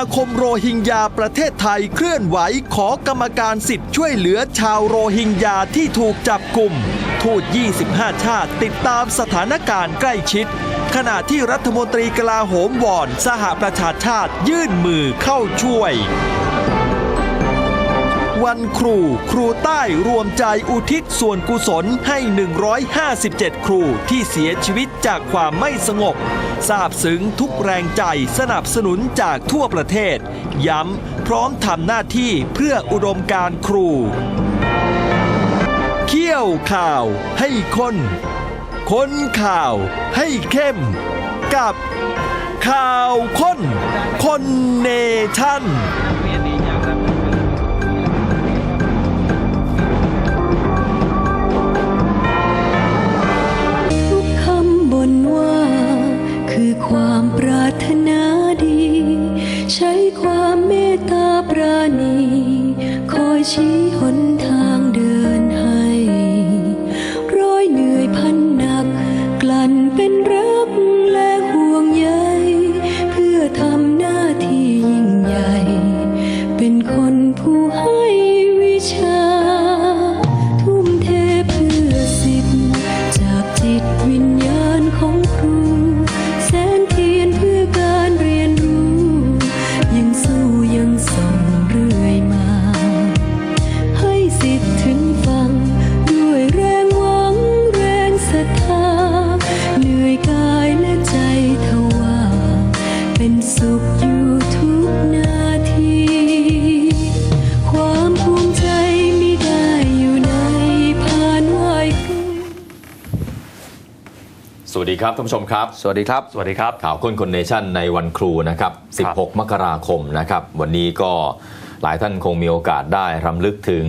มาคมโรฮิงญาประเทศไทยเคลื่อนไหวขอกรรมการสิทธิ์ช่วยเหลือชาวโรฮิงญาที่ถูกจับกลุ่ม ทูต 25 ชาติติดตามสถานการณ์ใกล้ชิด ขณะที่รัฐมนตรีกลาโหมวอน สหประชาชาติยื่นมือเข้าช่วย วันครู ครูใต้รวมใจอุทิศส่วนกุศลให้ 157 ครูที่เสียชีวิตจากความไม่สงบทราบซึ้งทุกแรงใจสนับสนุนจากทั่วประเทศ ย้ำพร้อมทำหน้าที่เพื่ออุดมการครู เขี้ยวข่าวให้คนค้นข่าวให้เข้มกับข่าวค้นคนเนชั่น ความปรารถนาดี ใช้ความเมตตาปราณี คอยชี้หน ครับท่านผู้ชมครับ สวัสดีครับ สวัสดีครับ ข่าวค้นคนเนชั่นในวันครูนะครับครับ 16 มกราคมนะครับ วันนี้ก็หลายท่านคงมีโอกาสได้รำลึกถึง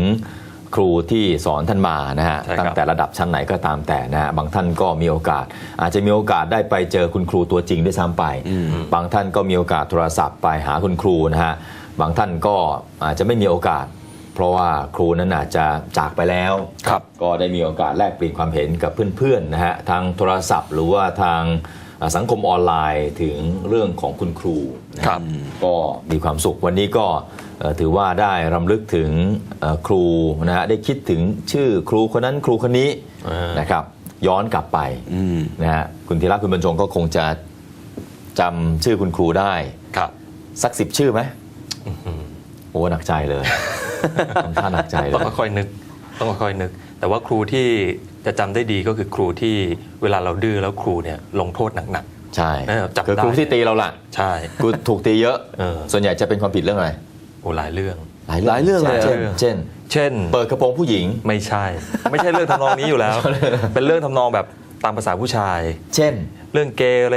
ครูที่สอนท่านมานะฮะใช่ครับตั้งแต่ระดับชั้นไหนก็ตามแต่นะฮะ บางท่านก็มีโอกาส อาจจะมีโอกาสได้ไปเจอคุณครูตัวจริงด้วยซ้ำไป บางท่านก็มีโอกาสโทรศัพท์ไปหาคุณครูนะฮะ บางท่านก็อาจจะไม่มีโอกาส เพราะว่าครูนั้นอาจจะจากไปแล้วครับก็ได้มีโอกาสแลกเปลี่ยนความเห็นกับเพื่อนๆนะฮะทางโทรศัพท์ หรือว่าทางอ่าสังคมออนไลน์ถึงเรื่องของคุณครูนะฮะครับก็มีความสุขวันนี้ก็เอ่อถือว่าได้รำลึกถึงเอ่อครูนะฮะได้คิดถึงชื่อครูคนนั้นครูคนนี้อ่านนะครับย้อนกลับไปอืมนะฮะคุณธีระคุณบรรจงก็คงจะจำชื่อคุณครูได้ครับสักสิบชื่อไหมโอ้หนักใจเลย ทำท่าหนักใจเลต้องยค่อยๆนึก ต้องค่อยๆนึก แต่ว่าครูที่จะจำได้ดีก็คือครูที่เวลาเราดื้อแล้วครูเนี่ยลงโทษหนักใช่เออจับคือครูได้ที่ตีเราล่ะๆใช่กูถูกตีเยอะเออส่วนใหญ่จะเป็นความผิดเรื่องอะไรโอ้หลายเรื่องหลายหลายเรื่องเลยเช่นเหรอเช่นเช่น เปิดกระโปรงผู้หญิงไม่ใช่ ไม่ใช่เรื่องทำนองนี้อยู่แล้ว เป็นเรื่องทำนองแบบตามภาษาผู้ชาย เช่น เรื่องเกเร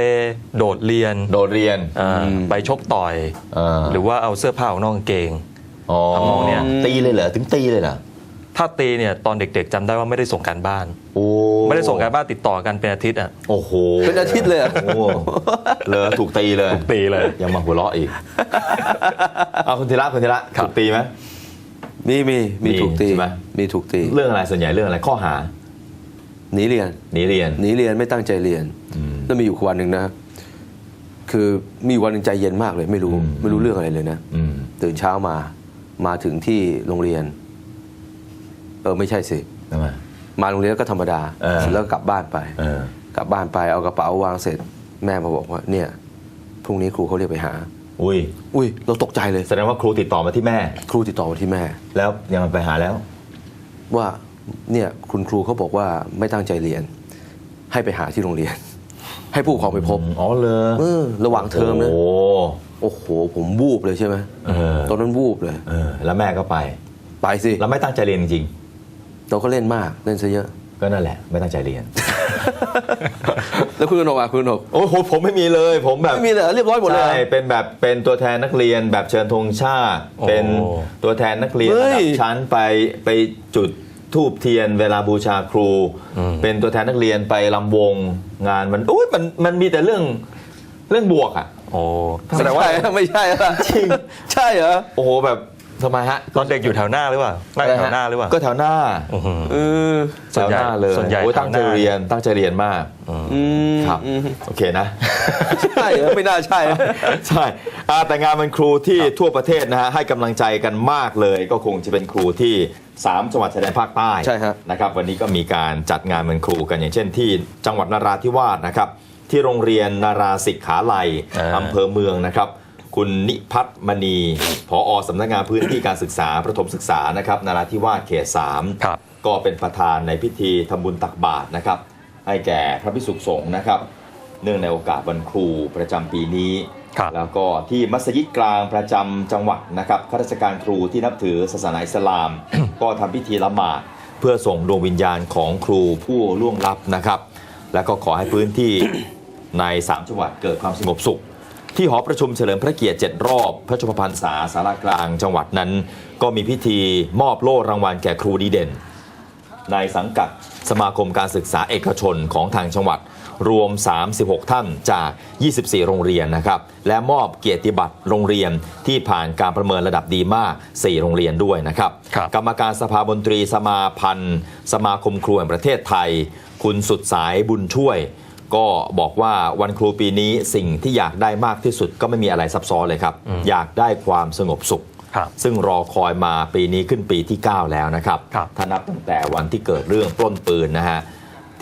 โดดเรียน โดดเรียนอ่าไปชกต่อยเออหรือว่าเอาเสื้อผ้าออกนอกกางเกงอ๋อ ทำนองเนี้ยตีเลยเหรอถึงตีเลยเหรอถ้าตีเนี่ยตอนเด็กๆจำได้ว่าไม่ได้ส่งการบ้าน โอ้ไม่ได้ส่งการบ้านติดต่อกันเป็นอาทิตย์อะโอ้โหเป็นอาทิตย์เลยเหรอโอ้เลยถูกตีเลยถูกตีเลย ยังมาหัวเราะอีกเอาคุณธีระคุณธีระครับถูกตีไหมมีมีมีมีถูกตีใช่ไหมมีถูกตีเรื่องอะไรส่วนใหญ่เรื่องอะไรข้อหาหนีเรียนหนีเรียนหนีเรียนไม่ตั้งใจเรียนอืมแล้วมีอยู่วันหนึ่งนะ คือมีวันหนึ่งใจเย็นมากเลย ไม่รู้อืมไม่รู้เรื่องอะไรเลยนะอืมตื่นเช้ามา มาถึงที่โรงเรียน เออไม่ใช่สิทำไม มาโรงเรียนก็ธรรมดาเออ เสร็จแล้วก็กลับบ้านไป เออ กลับบ้านไปเอากระเป๋าวางเสร็จ แม่มาบอกว่า เนี่ยพรุ่งนี้ครูเขาเรียกไปหา อุ้ยอุ้ยเราตกใจเลย แสดงว่าครูติดต่อมาที่แม่ ครูติดต่อมาที่แม่ แล้วยังไปหาแล้ว ว่าเนี่ยคุณครูเขาบอกว่าไม่ตั้งใจเรียน ให้ไปหาที่โรงเรียน ให้ผู้ปกครองไปพบอ๋อเลยเออระหว่างเทอมนะโอ้โอ้โห ผมวูบเลยใช่ไหมเออตอนนั้นวูบเลยเออแล้วแม่ก็ไป ไปสิแล้วไม่ตั้งใจเรียนจริงเราก็เล่นมากเล่นซะเยอะๆก็นั่นแหละ ไม่ตั้งใจเรียน แล้วคุณกนกอะคุณกนกโอ้โหผมไม่มีเลย ผมแบบไม่มีเลยเหรอเรียบร้อยหมดเลยเหรอใช่เป็นแบบเป็นตัวแทนนักเรียนแบบเชิญธงชาติโอ้เป็นตัวแทนนักเรียนเฮ้ระยดับชั้นไปไปจุด ทูบเทียนเวลาบูชาครู เป็นตัวแทนนักเรียนไปลำวงงานมันอุ้ยมันมันมีแต่เรื่องเรื่องบวกอะโอ้แสดงว่าไม่ใช่อะจริงใช่เหรอโอ้โหแบบ ทำไมฮะตอนเด็กอยู่แถวหน้าหรือเปล่านั่งแถวหน้าหรือเปล่าก็แถวหน้าอื้อหือเออแถวหน้าเลยส่วนใหญ่โอ้ยตั้งใจแถวหน้าเรียนตั้งใจเรียนมากอืมครับอืมโอเคนะใช่เหรอไม่น่าใช่นะใช่อ่าแต่งานมันครูที่ทั่วประเทศนะฮะให้กำลังใจกันมากเลยก็คงจะเป็นครูที่3จังหวัดชายแดนภาคใต้ใช่ฮะนะครับ วันนี้ก็มีการจัดงานมันครูกันอย่างเช่นที่จังหวัดนราธิวาสนะครับ ที่โรงเรียนนาราสิกขาลัยอ่าอำเภอเมืองนะครับ คุณนิพัฒน์มณีผอสำนักงานพื้นที่การศึกษาประถมศึกษานะครับนาราธิวาสเขตสามครับก็เป็นประธานในพิธีทำบุญตักบาตรนะครับ ให้แก่พระภิกษุสงฆ์นะครับ เนื่องในโอกาสวันครูประจำปีนี้ ครับ แล้วก็ที่มัสยิดกลางประจำจังหวัดนะครับข้าราชการครูที่นับถือศาสนาอิสลาม ก็ทำพิธีละหมาดเพื่อส่งดวงวิญญาณของครูผู้ล่วงลับนะครับ แล้วก็ขอให้พื้นที่ ใน 3 จังหวัดเกิดความสงบสุข ที่หอประชุมเฉลิมพระเกียรติ 7 รอบ พระชมพรรษาสารากลางจังหวัดนั้น ก็มีพิธีมอบโล่รางวัลแก่ครูดีเด่น ในสังกัดสมาคมการศึกษาเอกชนของทางจังหวัดรวม 36 ท่านจาก 24 โรงเรียนนะครับ และมอบเกียรติบัตรโรงเรียนที่ผ่านการประเมินระดับดีมาก 4 โรงเรียนด้วยนะครับครับกรรมการสภาบนตรีสมาพันธ์ สมาคมครูแห่งประเทศไทย คุณสุดสายบุญช่วย ก็บอกว่าวันครูปีนี้สิ่งที่อยากได้มากที่สุดก็ไม่มีอะไรซับซ้อนเลยครับ อยากได้ความสงบสุขครับซึ่งรอคอยมาปีนี้ขึ้นปีที่ 9 แล้วนะครับครับถ้านับตั้งแต่วันที่เกิดเรื่องปล้นปืนนะฮะ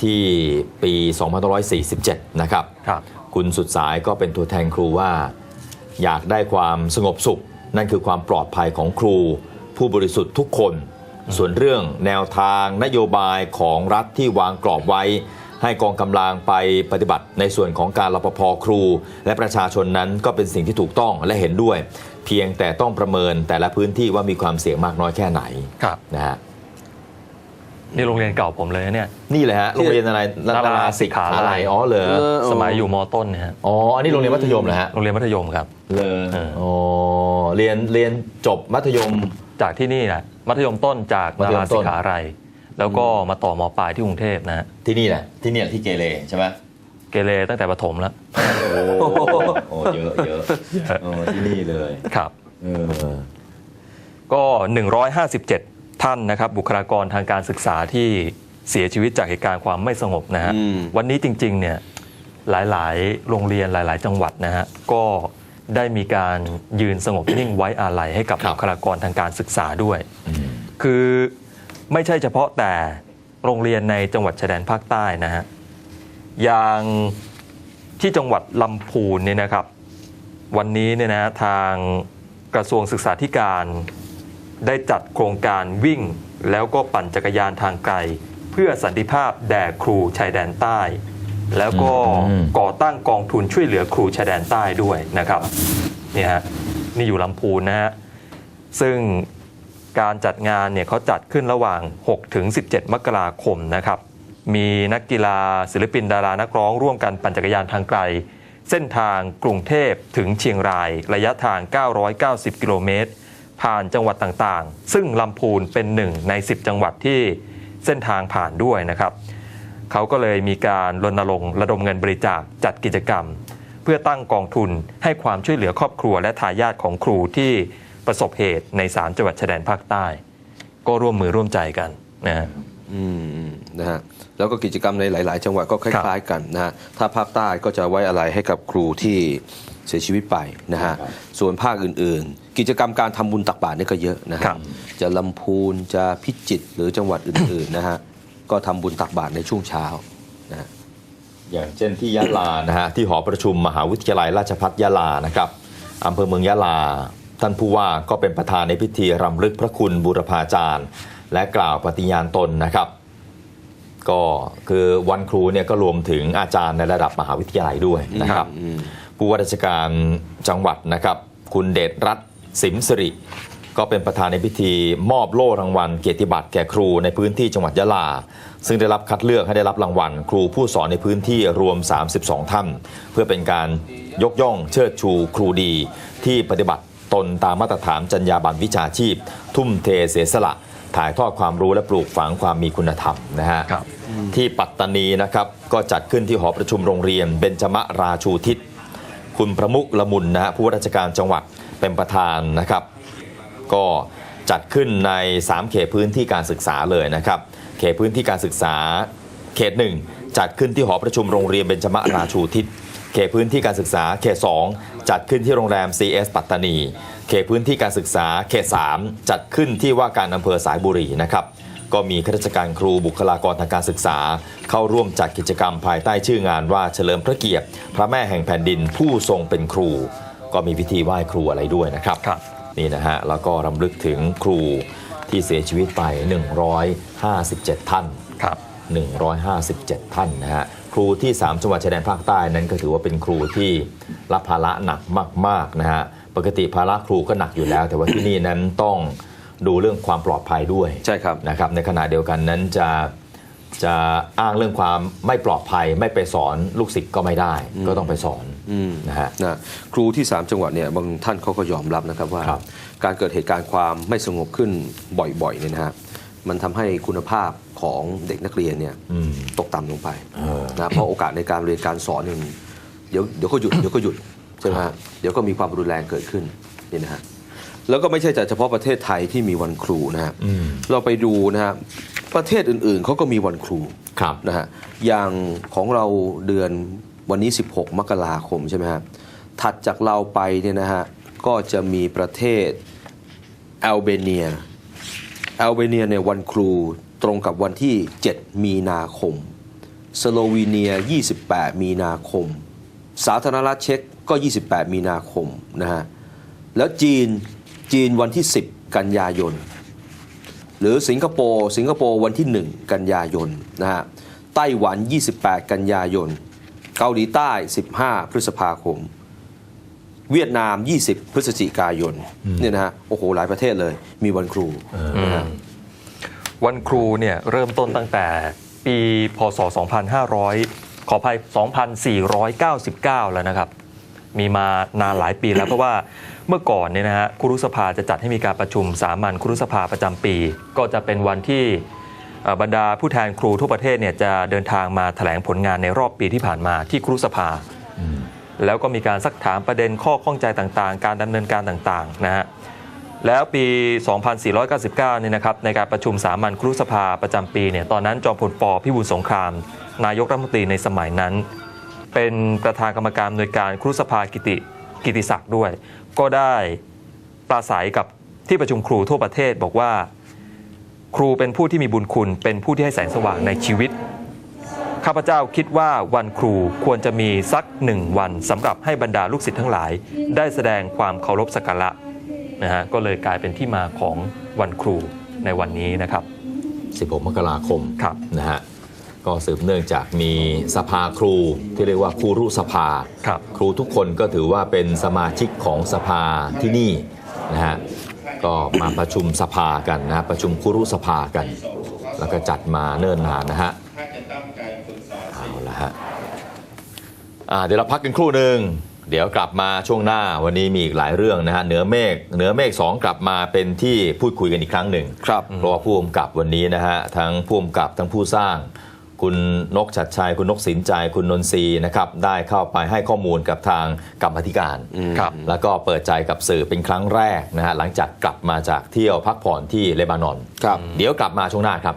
ที่ปี2547 นะครับครับ คุณสุดสายก็เป็นตัวแทนครูว่า อยากได้ความสงบสุข นั่นคือความปลอดภัยของครู ผู้บริสุทธิ์ทุกคน ส่วนเรื่องแนวทางนโยบายของรัฐที่วางกรอบไว้ ให้กองกำลังไปปฏิบัติในส่วนของการรปภครู และประชาชนนั้นก็เป็นสิ่งที่ถูกต้องและเห็นด้วย เพียงแต่ต้องประเมินแต่ละพื้นที่ว่ามีความเสี่ยงมากน้อยแค่ไหนครับนะฮะนี่โรงเรียนเก่าผมเลยนะเนี่ยนี่เลยฮะโรงเรียนอะไรนาราสิกขาลัยอ๋อเหรอเออสมัยอยู่มต้นนะฮะอ๋ออันนี้โรงเรียนมัธยมเหรอฮะโรงเรียนมัธยมครับเลยเอออ๋อ๋อเรียนเรียนจบมัธยมจากที่นี่นะมัธยมต้นจากมันาธยมราต้สินกขาลัย แล้วก็มาต่อมปลายที่กรุงเทพนะฮะที่นี่แหละที่นี่แหละที่เกเรใช่ไหมเกเรตั้งแต่ประถมแล้ว โอ้โหเยอะเยอะเออที่นี่เลยครับเออก็ 157 ท่านนะครับ บุคลากรทางการศึกษาที่เสียชีวิตจากเหตุการณ์ความไม่สงบนะฮะอืมวันนี้จริง ๆ เนี่ยหลาย ๆ โรงเรียนหลาย ๆ จังหวัดนะฮะก็ได้มีการยืนสงบนิ่งไว้อาลัยให้กับครับบุคลากรทางการศึกษาด้วย คือ ไม่ใช่เฉพาะแต่โรงเรียนในจังหวัดชายแดนภาคใต้นะฮะอย่างที่จังหวัดลำพูนเนี่ยนะครับ วันนี้เนี่ยนะทางกระทรวงศึกษาธิการได้จัดโครงการวิ่ง แล้วก็ปั่นจักรยานทางไกล เพื่อสันติภาพแด่ครูชายแดนใต้ แล้วก็อืมก่อตั้งกองทุนช่วยเหลือครูชายแดนใต้ด้วยนะครับเนี่ยฮะนี่อยู่ลำพูนนะฮะซึ่ง การจัดงานเนี่ยเขาจัดขึ้นระหว่าง 6 ถึง 17 มกราคมนะครับ มีนักกีฬาศิลปินดารานักร้องร่วมกันปั่นจักรยานทางไกล เส้นทางกรุงเทพถึงเชียงราย ระยะทาง 990 กิโลเมตร ผ่านจังหวัดต่างๆ ซึ่งลำพูนเป็นหนึ่งใน 10 จังหวัดที่เส้นทางผ่านด้วยนะครับ เขาก็เลยมีการรณรงค์ระดมเงินบริจาคจัดกิจกรรม เพื่อตั้งกองทุนให้ความช่วยเหลือครอบครัวและทายาทของครูที่ ประสบเหตุในสามจังหวัดชายแดนภาคใต้ ก็ร่วมมือร่วมใจกันนะฮะอืมอืมนะฮะแล้วก็กิจกรรมในหลาย ๆ จังหวัดก็คล้าย ๆ กันนะฮะถ้าภาคใต้ก็จะไว้อะไรให้กับครูที่เสียชีวิตไปนะฮะส่วนภาคอื่น ๆ กิจกรรมการทำบุญตักบาตรนี่ก็เยอะนะครัฮะบจะลำพูนจะพิจิตรหรือจังหวัดอื่น ๆ นะฮะก็ทำบุญตักบาตรในช่วงเช้านะฮะอย่างเช่นที่ยะลานะฮะที่หอประชุมมหาวิทยาลัยราชภัฏยะลานะครับอำเภอเมืองยะลา ท่านผู้ว่าก็เป็นประธานในพิธีรำลึกพระคุณบูรพาจารย์ และกล่าวปฏิญาณตนนะครับ ก็คือวันครูเนี่ยก็รวมถึงอาจารย์ในระดับมหาวิทยาลัยด้วยนะครับอืมผู้ว่าราชการจังหวัดนะครับ คุณเดชรัตน์สิมสิริก็เป็นประธานในพิธีมอบโล่รางวัลเกียรติบัตรแก่ครูในพื้นที่จังหวัดยะลา ซึ่งได้รับคัดเลือกให้ได้รับรางวัล ครูผู้สอนในพื้นที่รวม 32 ท่าน เพื่อเป็นการยกย่องเชิดชูครูดีที่ปฏิบัติ ตนตามมาตรฐานจรรยาบรรณวิชาชีพ ทุ่มเทเสียสละ ถ่ายทอดความรู้และปลูกฝังความมีคุณธรรมนะฮะครับที่ปัตตานีนะครับก็จัดขึ้นที่หอประชุมโรงเรียนเบญจมราชูทิศ คุณประมุกละมุนนะฮะผู้ว่าราชการจังหวัดเป็นประธานนะครับ ก็จัดขึ้นใน 3 เขตพื้นที่การศึกษาเลยนะครับ เขตพื้นที่การศึกษาเขต1จัดขึ้นที่หอประชุมโรงเรียนเบญจมราชูทิศ เขตพื้นที่การศึกษาเขต 2 จัดขึ้นที่โรงแรม CS ปัตตานี เขตพื้นที่การศึกษาเขต 3 จัดขึ้นที่ว่าการอำเภอสายบุรีนะครับก็มีข้าราชการครูบุคลากรทางการศึกษา เข้าร่วมจัดกิจกรรมภายใต้ชื่องานว่าเฉลิมพระเกียรติ พระแม่แห่งแผ่นดินผู้ทรงเป็นครู ก็มีพิธีไหว้ครูอะไรด้วยนะครับครับนี่นะฮะแล้วก็รำลึกถึงครูที่เสียชีวิตไป 157 ท่านครับ157 ท่านนะฮะ ครูที่ 3 จังหวัดชายแดนภาคใต้นั้นก็ถือว่าเป็นครูที่รับภาระหนักมากๆนะฮะปกติภาระครูก็หนักอยู่แล้ว แต่ว่าที่นี่นั้นต้องดูเรื่องความปลอดภัยด้วยใช่ครับนะครับ ในขณะเดียวกันนั้นจะจะอ้างเรื่องความไม่ปลอดภัยไม่ไปสอนลูกศิษย์ก็ไม่ได้ ก็ต้องไปสอนอืมนะฮะนะครูที่ 3 จังหวัดเนี่ยบางท่านเขาก็ยอมรับนะครับว่าครับการเกิดเหตุการณ์ความไม่สงบขึ้นบ่อยๆเนี่ยนะฮะมันทำให้คุณภาพ ของเด็กนักเรียนเนี่ยอืมตกต่ำลงไปเออนะเพราะโอกาสในการเรียนการสอนเนี่ยเดี๋ยวเดี๋ยวก็หยุดเดี๋ยวก็หยุดใช่ไหมฮะเดี๋ยวก็มีความรุนแรงเกิดขึ้นนี่นะฮะแล้วก็ไม่ใช่แต่เฉพาะประเทศไทยที่มีวันครูนะฮะอืมเราไปดูนะฮะประเทศอื่นๆเขาก็มีวันครูครับนะฮะอย่างของเราเดือนวันนี้ 16 มกราคมใช่ไหมฮะถัดจากเราไปเนี่ยนะฮะก็จะมีประเทศแอลเบเนียแอลเบเนียเนี่ยวันครู ตรงกับวันที่ 7 มีนาคม สโลวีเนีย 28 มีนาคม สาธารณรัฐเช็กก็ 28 มีนาคมนะฮะ แล้วจีนจีนวันที่ 10 กันยายน หรือสิงคโปร์สิงคโปร์วันที่ 1 กันยายนนะฮะ ไต้หวัน 28 กันยายน เกาหลีใต้ 15 พฤษภาคม เวียดนาม 20 พฤศจิกายนเนี่ยนะฮะ โอ้โห หลายประเทศเลย มีวันครูนะฮะ วันครูเนี่ยเริ่มต้นตั้งแต่ปีพศ 2500 ขออภัย 2499 แล้วนะครับ มีมานานหลายปีแล้วเพราะว่าเมื่อก่อนเนี่ยนะฮะครุสภาจะจัดให้มีการประชุมสามัญครุสภาประจำปี ก็จะเป็นวันที่เอ่อบรรดาผู้แทนครูทั่วประเทศเนี่ยจะเดินทางมาแถลงผลงานในรอบปีที่ผ่านมาที่ครุสภา แล้วก็มีการซักถามประเด็นข้อข้องใจต่างๆ การดำเนินการต่างๆนะฮะ แล้วปี 2499เนี่ยนะครับในการประชุมสามัญครุสภาประจำปีเนี่ยตอนนั้นจอมพลปพิบูลสงคราม นายกรัฐมนตรีในสมัยนั้น เป็นประธานกรรมการอำนวยการครุสภากิติกิติศักดิ์ด้วย ก็ได้ปราศัยกับที่ประชุมครูทั่วประเทศบอกว่า ครูเป็นผู้ที่มีบุญคุณ เป็นผู้ที่ให้แสงสว่างในชีวิตข้าพเจ้าคิดว่าวันครูควรจะมีสักหนึ่งวันสำหรับให้บรรดาลูกศิษย์ทั้งหลาย ได้แสดงความเคารพสักการะ นะฮะก็เลยกลายเป็นที่มาของวันครูในวันนี้นะครับ 16 มกราคมครับนะฮะก็สืบเนื่องจากมีสภาครูที่เรียกว่าครูรุสภาครับ ครูทุกคนก็ถือว่าเป็นสมาชิกของสภาที่นี่นะฮะก็มาประชุมสภากันนะฮะประชุมครูรุสภากัน แล้วก็จัดมาเนิ่นนานนะฮะเอาละฮะอ่าเดี๋ยวเราพักกันครู่หนึ่ง เดี๋ยวกลับมาช่วงหน้าวันนี้มีอีกหลายเรื่องนะฮะเหนือเมฆเหนือเมฆสองกลับมาเป็นที่พูดคุยกันอีกครั้งหนึ่งครับเพราะว่าผู้กำกับวันนี้นะฮะทั้งผู้กำกับทั้งผู้สร้าง คุณนกชัดชัย คุณนกสินใจ คุณนนทรีย์นะครับได้เข้าไปให้ข้อมูลกับทางกรรมาธิการ ครับ แล้วก็เปิดใจกับสื่อเป็นครั้งแรกนะฮะหลังจากกลับมาจากเที่ยวพักผ่อนที่เลบานอน ครับ เดี๋ยวกลับมาช่วงหน้าครับ